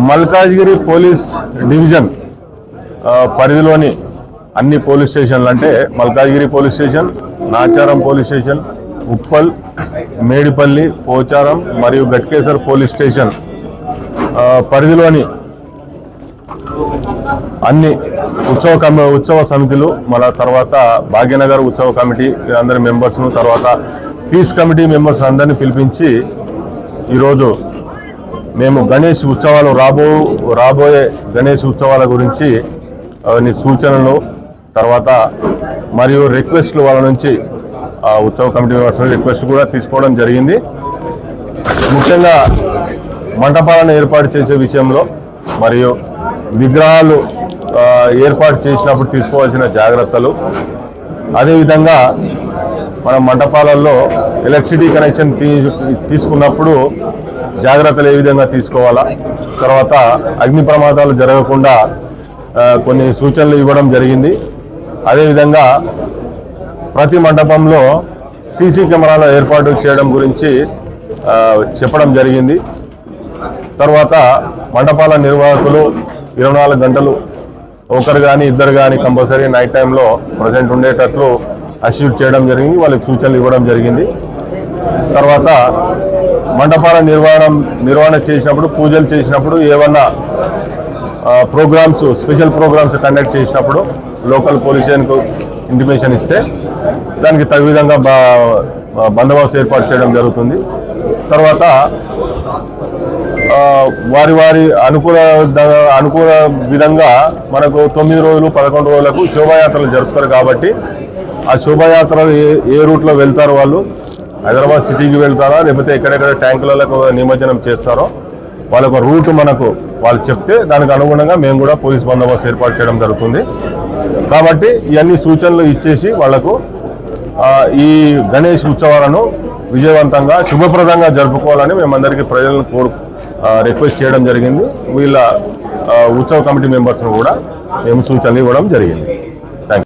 Malkajgiri police division పరిధిలోని అన్ని police స్టేషన్లు అంటే Malkajgiri police station Nacharam police station Uppal Medipalli Pocharam మరియు గట్కేసర్ పోలీస్ స్టేషన్ పరిధిలోని అన్ని ఉత్సవ కమి ఉత్సవ సమితులు మన తర్వాత భాగ్యనగర్ ఉత్సవ కమిటీ అందరి మెంబర్స్ను తర్వాత పీస్ కమిటీ మెంబర్స్ అందరినీ పిలిపించి ఈరోజు మేము గణేష్ ఉత్సవాలు రాబో రాబోయే గణేష్ ఉత్సవాల గురించి సూచనలు తర్వాత మరియు రిక్వెస్ట్లు వాళ్ళ నుంచి ఉత్సవ కమిటీ మెంబర్స్ రిక్వెస్ట్ కూడా తీసుకోవడం జరిగింది. ముఖ్యంగా మంటపాలను ఏర్పాటు చేసే విషయంలో మరియు విగ్రహాలు ఏర్పాటు చేసినప్పుడు తీసుకోవాల్సిన జాగ్రత్తలు. అదేవిధంగా మన మంటపాలలో ఎలక్ట్రిసిటీ కనెక్షన్ తీ తీసుకున్నప్పుడు జాగ్రత్తలు ఏ విధంగా తీసుకోవాలా? తర్వాత అగ్ని ప్రమాదాలు జరగకుండా కొన్ని సూచనలు ఇవ్వడం జరిగింది. అదేవిధంగా ప్రతి మండపంలో సీసీ కెమెరాల ఏర్పాటు చేయడం గురించి చెప్పడం జరిగింది. తర్వాత మండపాల నిర్వాహకులు ఇరవై నాలుగు గంటలు ఒకరు కానీ ఇద్దరు కానీ కంపల్సరీ నైట్ టైంలో ప్రజెంట్ ఉండేటట్లు అష్యూర్ చేయడం జరిగింది. వాళ్ళకి సూచనలు ఇవ్వడం జరిగింది. తర్వాత మండపాల నిర్వహణ నిర్వహణ చేసినప్పుడు పూజలు చేసినప్పుడు ఏమన్నా ప్రోగ్రామ్స్ స్పెషల్ ప్రోగ్రామ్స్ కండక్ట్ చేసినప్పుడు లోకల్ పోలీసులకు ఇంటిమేషన్ ఇస్తే దానికి తగు విధంగా బా- బందోబస్తు ఏర్పాటు చేయడం జరుగుతుంది. తర్వాత వారి వారి అనుకూల అనుకూల విధంగా మనకు తొమ్మిది రోజులు పదకొండు రోజులకు శోభాయాత్రలు జరుపుతారు కాబట్టి ఆ శోభాయాత్రలు ఏ ఏ రూట్లో వెళ్తారు వాళ్ళు? హైదరాబాద్ సిటీకి వెళ్తారా? లేకపోతే ఎక్కడెక్కడ ట్యాంకులకు నిమజ్జనం చేస్తారో? వాళ్ళకు రూట్ మనకు వాళ్ళు చెప్తే దానికి అనుగుణంగా మేము కూడా పోలీస్ బందోబస్తు ఏర్పాటు చేయడం జరుగుతుంది. కాబట్టి ఇవన్నీ సూచనలు ఇచ్చేసి వాళ్ళకు ఈ గణేష్ ఉత్సవాలను విజయవంతంగా శుభప్రదంగా జరుపుకోవాలని మేమందరికీ ప్రజలను కోరు రిక్వెస్ట్ చేయడం జరిగింది. వీళ్ళ ఉత్సవ కమిటీ మెంబర్స్ను కూడా మేము సూచనలు ఇవ్వడం జరిగింది.